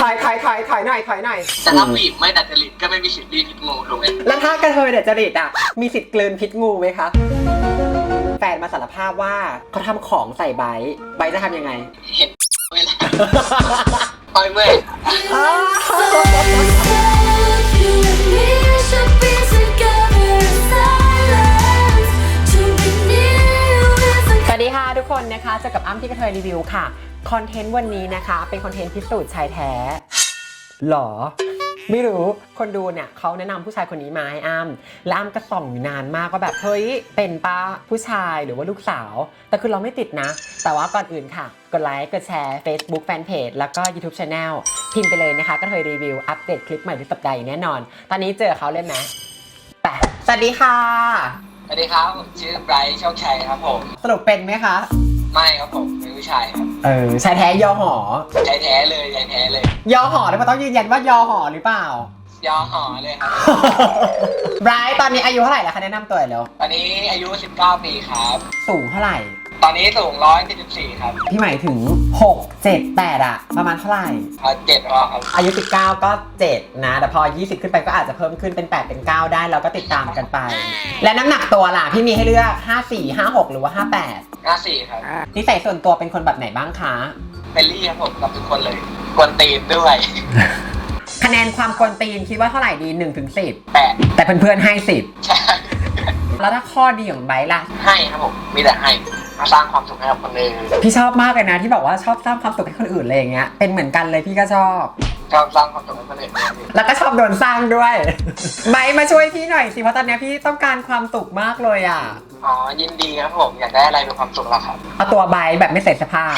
ถ่ายถ่ายถ่ายถ่ายหน่อยถ่ายหน่อยแต่ถ้าผู้หญิงไม่ดัดจริตก็ไม่มีสิทธิ์รีดพิษงูถูกไหมแล้วถ้ากระเทยเด็ดจริตอะ มีสิทธิ์กลืนพิษงูไหมคะ แฟนมาสารภาพว่าเขาทำของใส่ไบร์ทไบร์ทจะทำยังไง เห็นเวลาอ้อยเมื่อย You ค่ะทุกคนนะคะเจอกับอ้ำที่กระเทยรีวิวค่ะ คอนเทนต์วันนี้นะคะ เป็นคอนเทนต์พิสูจน์ชายแท้หรอ ไม่รู้คนดูเนี่ยเขาแนะนำผู้ชายคนนี้มาให้อ้ำและอ้ำก็ส่องอยู่นานมากว่าแบบเฮ้ยเป็นป้าผู้ชายหรือว่าลูกสาว แต่คือเราไม่ติดนะ แต่ว่าก่อนอื่นค่ะ กดไลค์กดแชร์ Facebook Fanpage แล้วก็ YouTube Channel พิมพ์ไปเลยนะคะกระเทยรีวิวอัปเดตคลิปใหม่ทุกสัปดาห์อย่างแน่นอน ตอนนี้เจอเขาเลยไหมไปสวัสดีค่ะสวัสดีครับผมชื่อไบรท์โชคชัยครับผม สรุปเป็นไหมคะ ไม่ครับผมเป็นผู้ชายครับเออชายแท้ยอหอใจแท้เลยใจแท้เลย ยอหอแล้วมันต้องยืนยันว่ายอหอหรือเปล่า ยอหอเลยครับ ไบรท์ตอนนี้อายุเท่าไหร่แล้วคะแนะนำตัวหน่อยเร็วตอนนี้อายุ 19 ปีครับ สูงเท่าไหร่ ตอนนี้สูง174ครับพี่หมายถึง 6 7 8 อะประมาณเท่าไหร่ เอาเจ็ดพอครับ อายุ 19 ก็ 7 นะ แต่พอ 20 ขึ้นไปก็อาจจะเพิ่มขึ้นเป็น 8 เป็น 9 ได้เราก็ติดตามกันไป และน้ำหนักตัวล่ะ พี่มีให้เลือก 54 56 หรือว่า 58 54ครับ นิสัยส่วนตัวเป็นคนแบบไหนบ้างคะเฟลลี่ครับผมกับทุกคนเลยกวนตีนด้วย คะแนนความกวนตีนคิดว่าเท่าไหร่ดี1ถึงแปะ10แต่เพื่อนๆให้ใช่10แล้วถ้าข้อดีของไบร์ทล่ะ ให้ครับผม มีแต่ให้มา สร้างความสุขให้กับคนอื่นพี่ชอบมากเลยนะที่บอกว่าชอบสร้างความสุขให้คนอื่นเลยอย่างเงี้ยเป็นเหมือนกันเลยพี่ก็ชอบ ชอบสร้างความสุขให้คนอื่นเนี่ยพี่แล้วก็ชอบโดนสร้างด้วย ไบร์ทมาช่วยพี่หน่อยสิเพราะตอนเนี้ยพี่ต้องการความสุขมากเลยอะอ๋อยินดีครับผมอยากได้อะไรเป็นความสุขเราครับ เอาตัวไบร์ทแบบไม่ใส่เสภาพ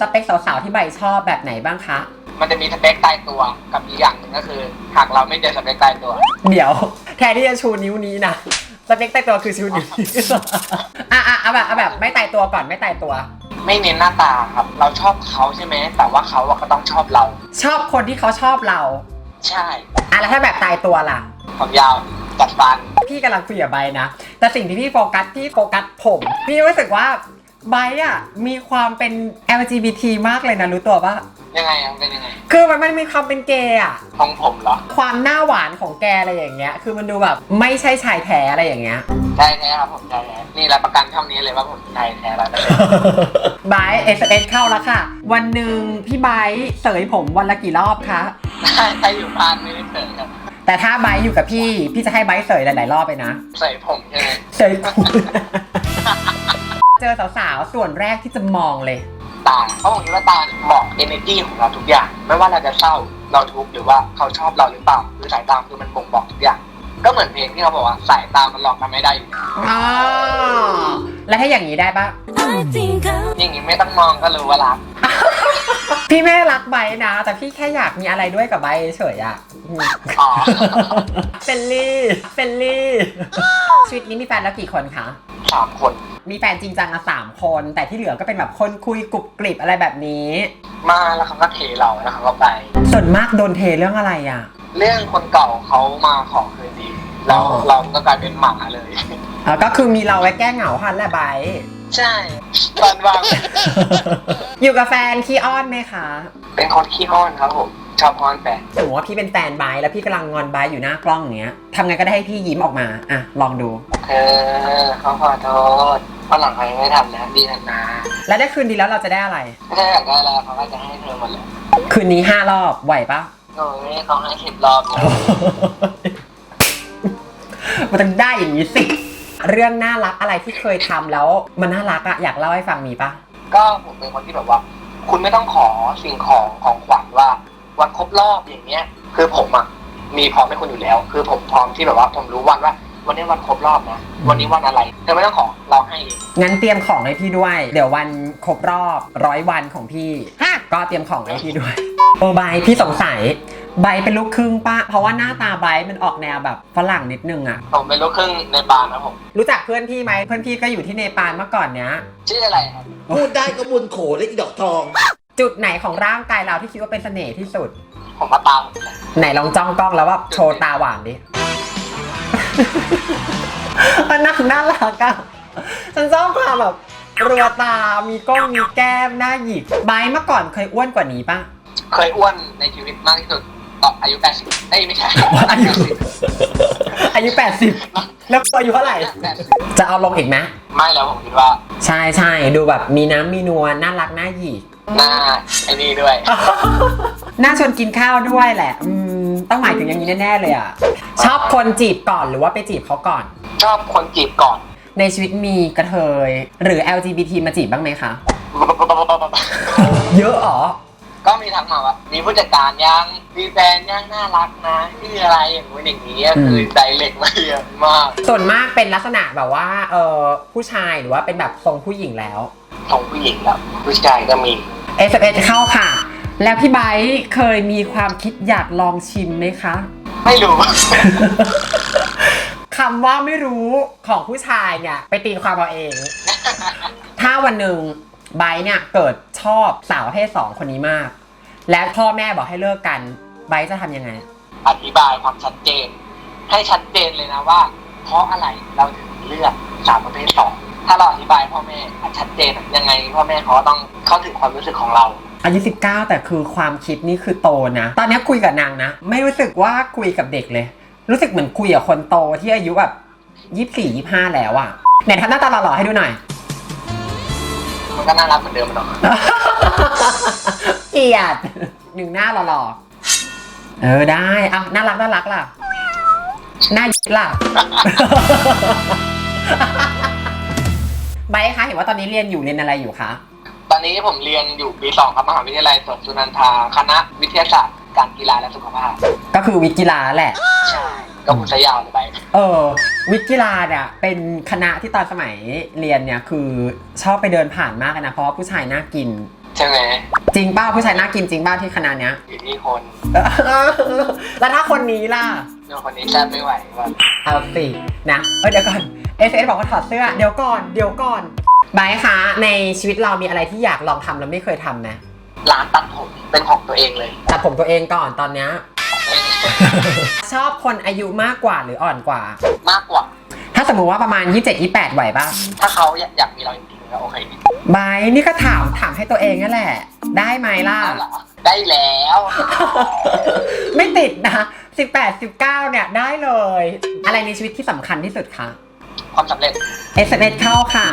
สเปคสาวๆที่ไบร์ทชอบแบบไหนบ้างคะ มันจะมีสเปคตายตัวกับอีกอย่างหนึ่งก็คือ หากเราไม่เจอสเปคตายตัว เดี๋ยว แทนที่จะชูนิ้วนี้นะสเปคตายตัวคือชูนิ้วนี้ อะอะ เอาแบบเอาแบบไม่ตายตัวก่อนไม่ตายตัว ไม่เน้นหน้าตาครับ เราชอบเขาใช่ไหมแต่ว่าเขาอะก็ต้องชอบเรา ชอบคนที่เขาชอบเราใช่อะแล้วถ้าแบบตายตัวล่ะ ผมยาวจัดฟัน พี่กำลังคุยกับไบร์ทนะ แต่สิ่งที่พี่โฟกัสพี่โฟกัสผม พี่รู้สึกว่าไบร์ทอะมีความเป็น LGBT มากเลยนะรู้ตัวปะยังไงอะมันเป็นยังไง คือมันมันมีความเป็นเกย์อะของผมเหรอ ความหน้าหวานของแกอะไรอย่างเงี้ย คือมันดูแบบไม่ใช่ชายแท้อะไรอย่างเงี้ย ใช่แท้ครับผมใช่แท้นี่รับประกันช่องนี้เลยว่าผมใช่แท้แล้วนะไบร์ทเอสเอสเข้าแล้วค่ะ วันหนึ่งพี่ไบร์ทเสยผมวันละกี่รอบคะถ้าอยู่บ้านไม่ได้เสยครับแต่ถ้าไบร์ทอยู่กับพี่ พี่จะให้ไบร์ทเสยหลายๆรอบไปนะใส่ผมใช่ไหมเสยผมเจอสาวๆส่วนแรกที่จะมองเลย ตาเพราะผมคิดว่าตาเนี่ยบอก energy ของเราทุกอย่าง ไม่ว่าเราจะเศร้าเราทุกข์หรือว่าเขาชอบเราหรือเปล่าคือสายตาคือมันบ่งบอกทุกอย่าง ก็เหมือนเพลงที่เขาบอกว่าสายตามันหลอกกันไม่ได้อยู่แล้วอ๋อแล้วถ้าอย่างนี้ได้ปะ I think I'm อย่างนี้ไม่ต้องมองก็รู้ว่ารัก พี่ไม่รักไบร์ทนะ แต่พี่แค่อยากมีอะไรด้วยกับไบร์ทเฉยๆอะอืมอ๋อ เฟลลี่เฟลลี่ชีวิตนี้มีแฟนแล้วกี่คนคะ สามคนมีแฟนจริงจังอะสามคน แต่ที่เหลือก็เป็นแบบคนคุยกรุบกริบอะไรแบบนี้ มาแล้วเขาก็เทเราแล้วเขาก็ไป ส่วนมากโดนเทเรื่องอะไรอะ เรื่องคนเก่าเขามาขอคืนดีแล้วอ๋อ เราก็กลายเป็นหมาเลย อะก็คือมีเราไว้แก้เหงาคันแหละไบร์ทใช่ตอนวางอยู่กับแฟนขี้อ้อนไหมคะเป็นคนขี้อ้อนครับผมชอบอ้อนแฟนสมมติว่าพี่เป็นแฟนไบร์ทแล้วพี่กำลังงอนไบร์ทอยู่หน้ากล้องอย่างเงี้ยทำไงก็ได้ให้พี่ยิ้มออกมาอะลองดูเออเขาขอโทษเพราะหลังเขายังไม่ทำนะดีนะนะแล้วได้คืนดีแล้วเราจะได้อะไร ถ้าอยากได้แล้วเขาก็จะให้เธอหมดเลยคืนนี้ห้ารอบไหวปะ โอ้ยเขาให้สิบรอบเลยมันต้องได้อย่างนี้สิ เรื่องน่ารักอะไรที่เคยทำแล้ว มันน่ารักอะอยากเล่าให้ฟังมีปะก็ผมเป็นคนที่แบบว่า คุณไม่ต้องขอสิ่งของของขวัญว่า วันครบรอบอย่างเงี้ย คือผมอะมีพร้อมให้คุณอยู่แล้ว คือผมพร้อมที่แบบว่าผมรู้วันว่า วันนี้วันครบรอบนะวันนี้วันอะไรเธอไม่ต้องขอเราให้เองงั้นเตรียมของให้พี่ด้วย เดี๋ยววันครบรอบร้อยวันของพี่ ก็เตรียมของให้พี่ด้วย โอ้ไบร์ทพี่สงสัยไบร์ทเป็นลูกครึ่งปะเพราะว่าหน้าตาไบร์ทมันออกแนวแบบฝรั่งนิดนึงอะผมเป็นลูกครึ่งในบาร์นะผม รู้จักเพื่อนพี่ไหมเพื่อนพี่ก็อยู่ที่เนปาลเมื่อก่อนเนี้ย ชื่ออะไรครับ พูดได้ก็บุญโขและอีดอกทอง จุดไหนของร่างกายเราที่คิดว่าเป็นเสน่ห์ที่สุด ผมมาตามผมเลยไหนลองจ้องกล้องแล้วว่าโชว์ตาหวานดิมันน่าน่ารักอะฉันชอบความแบบเรือตา มีก้องมีแก้มหน้าหยิกไบร์ทเมื่อก่อนเคยอ้วนกว่านี้ปะ เคยอ้วนในชีวิตมากที่สุดตอนอายุ 80เอ้ยไม่ใช่อายุอายุ 80 แล้วอายุเท่าไหร่80จะเอาลงอีกไหมไม่แล้วผมคิดว่า ใช่ใช่ดูแบบมีน้ำมีนวลน่ารักน่าหยีกหน้าไอ้นี่ด้วย น่าชวนกินข้าวด้วยแหละ อืม ต้องหมายถึงอย่างนี้แน่ ๆ เลยอะ ชอบคนจีบก่อนหรือว่าไปจีบเขาก่อน ชอบคนจีบก่อน ในชีวิตมีกระเทย หรือ LGBT มาจีบบ้างไหมคะ เยอะเหรอ ก็มีทักมาว่ามีผู้จัดการยังมีแฟนยังน่ารักนะชื่ออะไรอย่างนู้นอย่างนี้อืม คือไดเล็กมาเยอะมากส่วนมากเป็นลักษณะแบบว่าเออผู้ชายหรือว่าเป็นแบบทรงผู้หญิงแล้ว ของผู้หญิงแล้วผู้ชายก็มี s อ s เข้าค่ะ แล้วพี่ไบร์ทเคยมีความคิดอยากลองชิมไหมคะ ไม่รู้ คำว่าไม่รู้ของผู้ชายเนี่ย ไปตีความเอาเอง ถ้าวันหนึ่ง ไบร์ทเนี่ยเกิดชอบสาวประเภทสองคนนี้มาก และพ่อแม่บอกให้เลิกกันไบร์ทจะทำยังไง อธิบายความชัดเจน ให้ชัดเจนเลยนะว่า เพราะอะไรเราถึงเลือกสาวประเภทสองถ้าเราอธิบายพ่อแม่ชัดเจนอะยังไงพ่อแม่เขาก็ต้องเข้าถึงความรู้สึกของเราอายุ19 แต่คือความคิดนี่คือโตนะ ตอนนี้คุยกับนางนะ ไม่รู้สึกว่าคุยกับเด็กเลย รู้สึกเหมือนคุยกับคนโตที่อายุแบบยี่สี่ยี่ห้าแล้วอะไหนทำหน้าตาหล่อๆให้ดูหน่อย มันก็น่ารักเหมือนเดิมอะเนาะเกลียดหนึ่งหน้าหล่อๆ เออได้เอาน่ารักน่ารักล่ะหน้ายิดล่ะ ไบร์ทคะเห็นว่าตอนนี้เรียนอยู่เรียนอะไรอยู่คะ ตอนนี้ผมเรียนอยู่ปีสองครับมหาวิทยาลัยสวนสุนันทาคณะวิทยาศาสตร์การกีฬาและสุขภาพ ก็คือวิทย์กีฬาแหละ ใช่ ก็คุณสยาวเลยไป เออวิทย์กีฬาเนี่ยเป็นคณะที่ตอนสมัยเรียนเนี่ยคือชอบไปเดินผ่านมากเลยนะเพราะว่าผู้ชายน่ากิน ใช่ไหมจริงเป้าผู้ชายน่ากินจริงเป้าที่คณะเนี้ยอยู่ที่คนแล้วถ้าคนนี้ล่ะเรื่องคนนี้แซ่บไม่ไหวว่าเอาสินะเออเดี๋ยวก่อนเอสเอสบอกว่าถอดเสื้อเดี๋ยวก่อนเดี๋ยวก่อนไบร์ทคะในชีวิตเรามีอะไรที่อยากลองทำแล้วไม่เคยทำไหมร้านตัดผมเป็นของตัวเองเลยตัดผมตัวเองก่อนตอนเนี้ย ชอบคนอายุมากกว่าหรืออ่อนกว่า มากกว่า ถ้าสมมุติว่าประมาณ 27 28ไหวป่ะถ้าเขาอยากอยากมีเราจริงๆก็โอเคไบร์ทนี่ก็ถามถามให้ตัวเองนั่นแหละ ได้ไหมล่ะได้เหรอได้แล้ว ไม่ติดนะ 18 19 เนี่ยได้เลย อะไรในชีวิตที่สำคัญที่สุดคะ ความสำเร็จ SMS เข้าค่ะ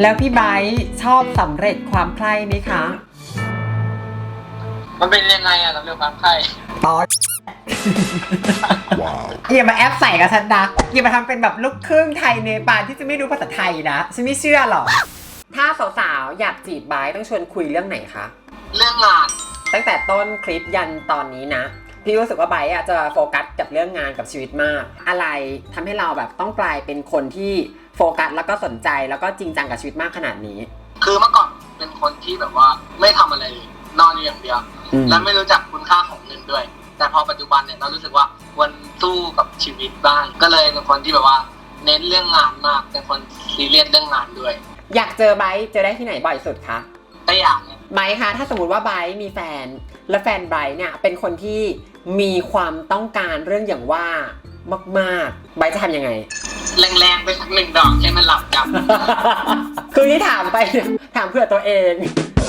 แล้วพี่ไบร์ทชอบสำเร็จความใคร่ไหมคะ มันเป็นยังไงอะสำเร็จความใคร่ตอน Wow. อย่ามาแอปใส่กับฉันนะอย่ามาทำเป็นแบบลูกครึ่งไทยเนปาลที่จะไม่รู้ภาษาไทยนะฉันไม่เชื่อหรอก ถ้าสาวๆ อยากจีบไบร์ทต้องชวนคุยเรื่องไหนคะ เรื่องงานตั้งแต่ต้นคลิปยันตอนนี้นะ พี่รู้สึกว่าไบร์ทอะจะโฟกัสกับเรื่องงานกับชีวิตมาก อะไรทำให้เราแบบต้องกลายเป็นคนที่โฟกัสแล้วก็สนใจแล้วก็จริงจังกับชีวิตมากขนาดนี้ คือเมื่อก่อนเป็นคนที่แบบว่าไม่ทำอะไรเลยนอนอยู่อย่างเดียว อืม และไม่รู้จักคุณค่าของเงินด้วย แต่พอปัจจุบันเนี่ยเรารู้สึกว่าควรสู้กับชีวิตบ้าง ก็เลยเป็นคนที่แบบว่า เน้นเรื่องงานมากเป็นคนซีเรียสเรื่องงานด้วย อยากเจอไบร์ทเจอได้ที่ไหนบ่อยสุดคะก็อยากเนี่ยไบร์ทคะถ้าสมมติว่าไบร์ทมีแฟน และแฟนไบร์ทเนี่ยเป็นคนที่มีความต้องการเรื่องอย่างว่ามากๆไบร์ทจะทำยังไง แรงๆไปสักหนึ่งดอกให้มันหลับจคือที่ถามไปเนี่ยถามเพื่อตัวเอง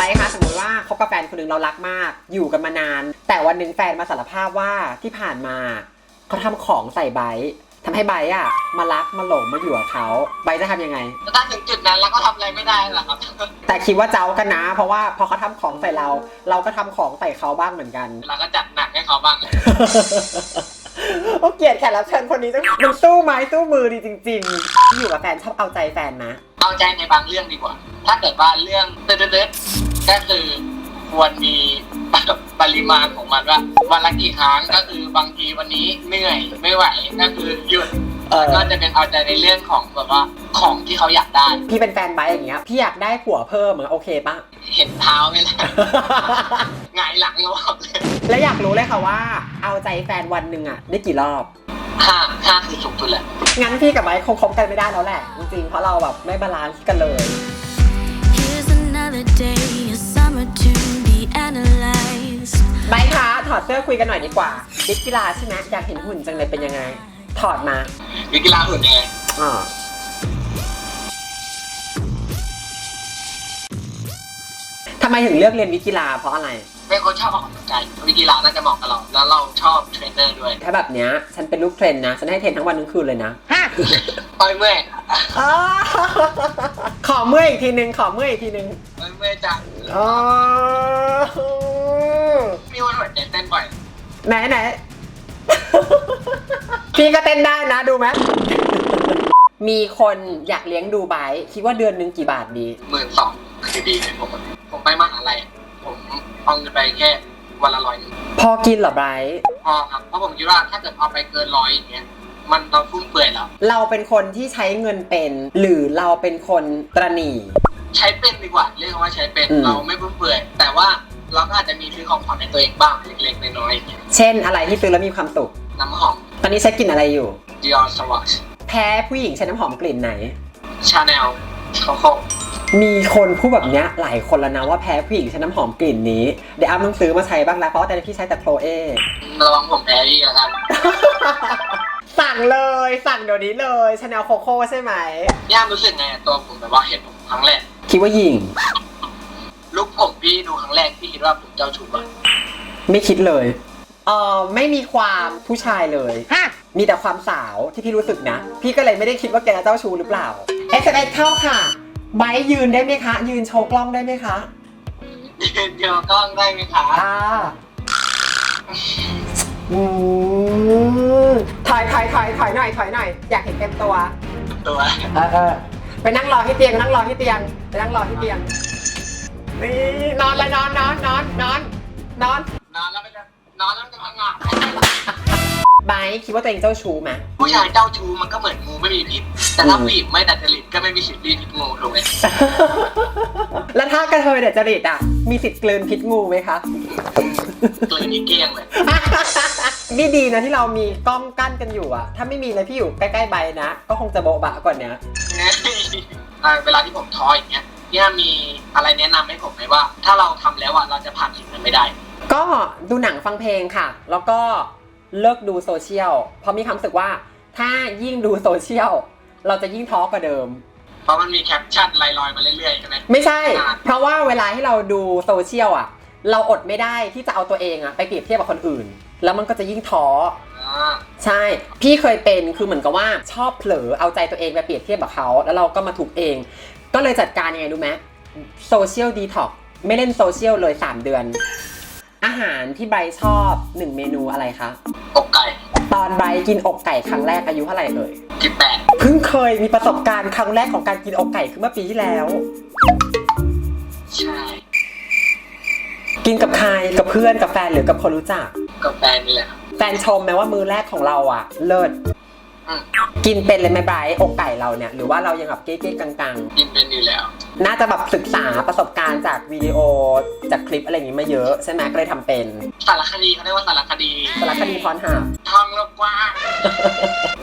ไบร์ทคะสมมติว่าคบกับแฟนคนหนึ่งเรารักมาก อยู่กันมานาน แต่วันหนึ่งแฟนมาสารภาพว่าที่ผ่านมาเขาทำของใส่ไบร์ททำให้ไบร์ทอะมารักมาหลงมาอยู่กับเขาไบร์ทจะทำยังไงำแล้วถ้าถึงจุดนั้นแล้วก็ทำอะไรไม่ได้หรอกครับแต่คิดว่าเจ้ากันนะ เพราะว่าพอเขาทำของใส่เรา เราก็ทำของใส่เขาบ้างเหมือนกันเราก็จัดหนักให้เขาบ้างโอ้เกลียดแขกรับเชิญคนนี้จังมันสู้ไม้สู้มือดีจริงๆที่อยู่กับแฟนชอบเอาใจแฟนนะ เอาใจในบางเรื่องดีกว่า ถ้าเกิดว่าเรื่องเด็ดๆก็คือควรมีปริมาณของมันว่าวันละกี่ครั้งก็คือบางทีวันนี้เหนื่อยไม่ไหวก็คือหยุดเออแล้วก็จะเป็นเอาใจในเรื่องของแบบว่าของที่เขาอยากได้ พี่เป็นแฟนไบร์ทอย่างเงี้ยพี่อยากได้ผัวเพิ่มเหมือนโอเคปะเห็นเท้าไหมล่ะหงายหลังเราบอกเลยแล้วอยากรู้เลยค่ะว่า เอาใจแฟนวันหนึ่งอะได้กี่รอบ ห้าห้าคือสูงสุดแหละ งั้นพี่กับไบร์ทคงคบกันไม่ได้แล้วแหละ จริงๆ เพราะเราแบบไม่บาลานซ์กันเลย Here's another day, a summer to be analyzed. ไบร์ทคะถอดเสื้อคุยกันหน่อยดีกว่าบิ๊กกีฬาใช่ไหมอยากเห็นหุ่นจังเลยเป็นยังไง ถอดมาวิกีฬาหุ่นยังไงอ่าทำไมถึงเลือกเรียนวิทย์กีฬาเพราะอะไร เป็นคนชอบออกกำลังกายวิกีฬาน่าจะเหมาะกับเรา แล้วเราชอบเทรนเนอร์ด้วย ถ้าแบบเนี้ย ฉันเป็นลูกเทรนนะ ฉันให้เทรนทั้งวันทั้งคืนเลยนะปล่อยเมื่อยอ้าขอเมื่อยอีกทีนึง ขอเมื่อยอีกทีนึงปล่อยเมื่อยจังอ๋อมีวันหัวใจเต้นบ่อยไหนไหนพี่ก็เต้นได้นะดูไหมมีคนอยากเลี้ยงดูไบร์ทคิดว่าเดือนหนึ่งกี่บาทดีหมื่นสองคือดีเลยผมผมไปมหาลัยผม เอาเงินไปแค่วันละร้อยหนึ่งพอกินเหรอไบร์ทพอครับเพราะผมคิดว่าถ้าเกิดเอาไปเกินร้อยอย่างเงี้ยมันเราฟุ่มเฟือยแล้ว เราเป็นคนที่ใช้เงินเป็น หรือเราเป็นคนตระหนี่ ใช้เป็นดีกว่าเรียกว่าใช้เป็นอืม เราไม่ฟุ่มเฟือยแต่ว่าเราก็อาจจะมีซื้อของขวัญให้ตัวเองบ้างเล็กๆน้อยๆอย่างเงี้ยเช่นอะไรที่ซื้อแล้วมีความสุข น้ำหอม ตอนนี้ใช้กลิ่นอะไรอยู่ Dior Sauvage แพ้ผู้หญิงใช้น้ำหอมกลิ่นไหน Chanel Coco มีคนพูดแบบเนี้ยหลายคนแล้วนะว่าแพ้ผู้หญิงใช้น้ำหอมกลิ่นนี้ เดี๋ยวอ้ำต้องซื้อมาใช้บ้างแล้วเพราะว่าแต่พี่ใช้แต่โคลเอระวังผมแพ้พี่แล้วกันสั่งเลยสั่งเดี๋ยวนี้เลยชาแนลโคโค่ใช่ไหมย่ามรู้สึกไงตัวผมแบบว่าเห็นผมครั้งแรก คิดว่าหญิงลุกผมพี่ดูครั้งแรกพี่คิดว่าผมเจ้าชู้ป่ะไม่คิดเลยเออไม่มีความผู้ชายเลยมีแต่ความสาวที่พี่รู้สึกนะ พี่ก็เลยไม่ได้คิดว่าแกเจ้าชู้หรือเปล่า s อ s เข้าค่ะ ไบร์ทยืนได้ไหมคะ ยืนโชว์กล้องได้ไหมคะยืนเดียวกล้องได้ไหมคะอ่าอืมถอยถอยถอยถอยหน่อยถอยหน่อยอยากเห็นเต็มตัวตัวเออเออไปนั่งรอที่เตียงนั่งรอที่เตียงไปนั่งรอที่เตียงนี่นอนเลยนอนนอนนอนนอนนอนนอนแล้วไปเลยนอนแล้วจะพังงะ ไบร์ทคิดว่าตัวเองเจ้าชู้ไหมผู้ชายเจ้าชู้มันก็เหมือนงูไม่มีพิษแต่ถ้าอืมผู้หญิงไม่ดัดจริตก็ไม่มีสิทธิ์รีดพิษงูถูกไหมแล้วถ้ากระเทยเดดจริตอะ มีสิทธิ์กลืนพิษงูไหมคะกลืนนี่เกลี้ยงเลยนี่ดีนะที่เรามีกล้องกั้นกันอยู่อะ ถ้าไม่มีนะพี่อยู่ใกล้ๆใบนะ ก็คงจะโบะบะกว่านี้อ่าเวลาที่ผมท้ออย่างเงี้ยเนี่ยมีอะไรแนะนำให้ผมไหมว่า ถ้าเราทำแล้วอะเราจะผ่านสิ่งนั้นไม่ได้ ก็ดูหนังฟังเพลงค่ะ แล้วก็ เลิกดูโซเชียลเพราะมีความรู้สึกว่า ถ้ายิ่งดูโซเชียลเราจะยิ่งท้อกว่าเดิม เพราะมันมีแคปชั่นลอยๆมาเรื่อยๆใช่ไหมไม่ใช่ เพราะว่าเวลาที่เราดูโซเชียลอะ เราอดไม่ได้ที่จะเอาตัวเองอะไปเปรียบเทียบกับคนอื่น แล้วมันก็จะยิ่งท้ออ่าใช่ พี่เคยเป็นคือเหมือนกับว่าชอบเผลอเอาใจตัวเองไปเปรียบเทียบกับเขาแล้วเราก็มาถูกเอง ก็เลยจัดการยังไงรู้ไหมโซเชียลดีท็อกไม่เล่นโซเชียลเลย 3 เดือน อาหารที่ไบรท์ชอบ1เมนูอะไรคะ อกไก่ตอนไบรท์กินอกไก่ครั้งแรกอายุเท่าไหร่เอ่ยที่แปดเพิ่งเคยมีประสบการณ์ครั้งแรกของการกินอกไก่คือเมื่อปีที่แล้ว ใช่กินกับใครกับเพื่อนกับแฟนหรือกับคนรู้จัก กับแฟนนี่แหละครับแฟนชมไหมว่ามือแรกของเราอะ เลิศอืม กินเป็นเลยไหมไบรท์อกไก่เราเนี่ย หรือว่าเรายังแบบเก๊ๆกังๆกินเป็นอยู่แล้วน่าจะแบบศึกษาประสบการณ์จากวิดีโอจากคลิปอะไรอย่างนี้มาเยอะใช่ไหมก็เลยทำเป็นสารคดีเขาเรียกว่าสารคดีสารคดีพรหาบท้องโลกกว้าง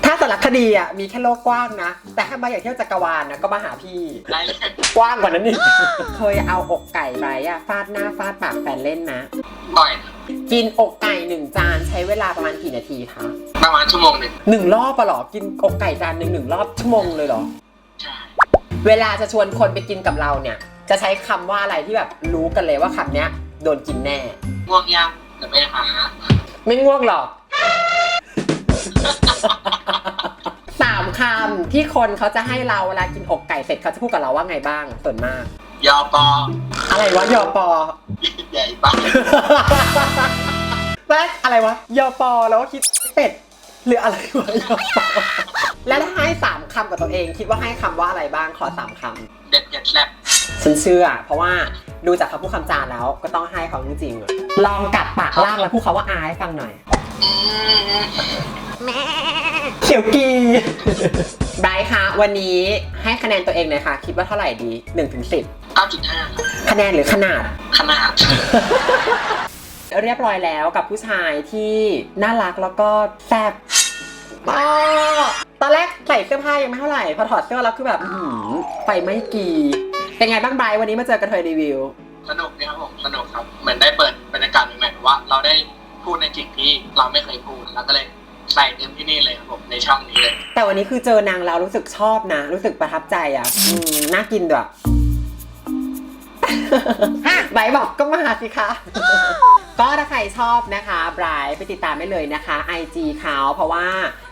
ถ้าสารคดีอะมีแค่โลกกว้างนะ แต่ถ้ามาอยากเที่ยวจักรวาลนะก็มาหาพี่ ได้เลยกว้างกว่านั้นอีก เคยเอาอกไก่ไปอะฟาดหน้าฟาดปากแฟนเล่นนะ บ่อยนะ กินอกไก่หนึ่งจานใช้เวลาประมาณกี่นาทีคะประมาณชั่วโมงหนึ่งหนึ่งรอบปะเหรอกินอกไก่จานหนึ่งหนึ่งรอบชั่วโมงเลยเหรอ ใช่ เวลาจะชวนคนไปกินกับเราเนี่ย จะใช้คำว่าอะไรที่แบบรู้กันเลยว่าคำเนี้ยโดนกินแน่ ง่วงยังเดี๋ยวไปหาไม่ง่วงหรอก สามคำที่คนเขาจะให้เราเวลากินอกไก่เสร็จเขาจะพูดกับเราว่าไงบ้างส่วนมาก ยอปออะไรวะยอปอ ใหญ่ปะแป๊กอะไรวะยอปอแล้วก็คิดเป็ดหรืออะไรวะยอปอแล้วถ้าให้สามคำกับตัวเอง คิดว่าให้คำว่าอะไรบ้างขอสามคเด็ดเด็ดแซ่บำฉันเชื่อ เพราะว่าดูจากคำพูดคำจาแล้วก็ต้องให้เขาจริงๆอะลองกัดปากล่างแล้วพูดเขาว่าอายฟังหน่อยอืม เขียวกีไบรท์คะวันนี้ให้คะแนนตัวเองหน่อยค่ะ คิดว่าเท่าไหร่ดี1ถึง10เก้าจุดห้าครับคะแนนหรือขนาด ขนาด เรียบร้อยแล้วกับผู้ชายที่น่ารักแล้วก็แซ่บอ้อตอนแรกใส่เสื้อผ้ายังไม่เท่าไหร่ พอถอดเสื้อแล้วคือแบบอื้อหือไฟไม่กีเป็นไงบ้างไบรท์วันนี้มาเจอกันเทยรีวิว สนุกดีครับผม สนุกครับ เหมือนได้เปิดบรรยากาศใหม่ๆว่าเราได้ พูดในสิ่งที่เราไม่เคยพูดแล้วก็เลยใส่เต็มที่นี่เลยครับผมในช่องนี้เลย แต่วันนี้คือเจอนางแล้วรู้สึกชอบนะ รู้สึกประทับใจอะอืมน่ากินด้วยไบร์ทบอกก็มาสิคะ ก็ถ้าใครชอบนะคะไบรท์ไปติดตามได้เลยนะคะ IG เขาเพราะว่า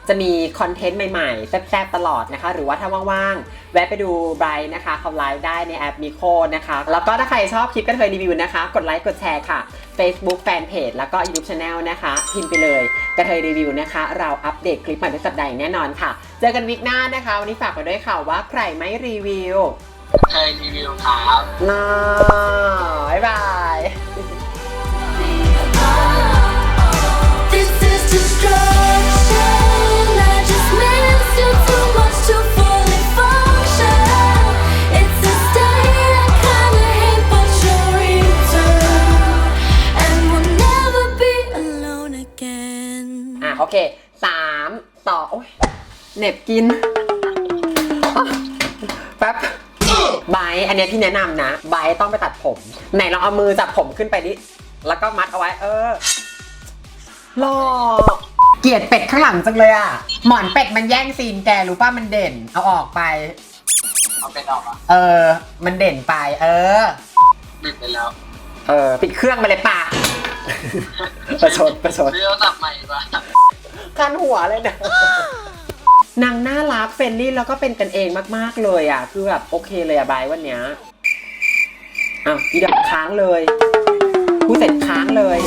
จะมีคอนเทนต์ใหม่ๆ แซ่บๆ ตลอดนะคะ หรือว่าถ้าว่างๆ แวะไปดูไบรท์นะคะเขาไลฟ์ได้ในแอปมิโคนะคะ แล้วก็ถ้าใครชอบคลิปกระเทยรีวิวนะคะ กดไลค์ กดแชร์ค่ะ Facebook Fanpage แล้วก็ YouTube Channel นะคะ พิมพ์ไปเลยกระเทยรีวิวนะคะ เราอัปเดตคลิปใหม่ทุกสัปดาห์อย่างแน่นอนค่ะ เจอกันวิกหน้านะคะ วันนี้ฝากไปด้วยค่ะว่าใครไม่รีวิวเคยรีวิวครับน่าบ๊ายบาย This is destruction. โอ้ยเหน็บกินอะแป๊บไบร์ทอันเนี้ยพี่แนะนำนะไบร์ทต้องไปตัดผม ไหนลองเอามือจับผมขึ้นไปดิแล้วก็มัดเอาไว้ เออหล่อเกลียดเป็ดข้างหลังจังเลยอะ หมอนเป็ดมันแย่งซีนแกรู้ป่ะมันเด่น เอาออกไป เอาเป็นออกอะ เออ มันเด่นไป เออบิดไปแล้ว เออ ปิดเครื่องไปเลยป่ะประชดประชดเรียกสับใหม่ดีกว่า คันหัวเลยนะนางน่ารักเฟรนลี่แล้วก็เป็นกันเองมากๆเลยอะ คือแบบโอเคเลยอะบายวันเนี้ยอ้าวอีดับค้างเลยพูดเสร็จค้างเลย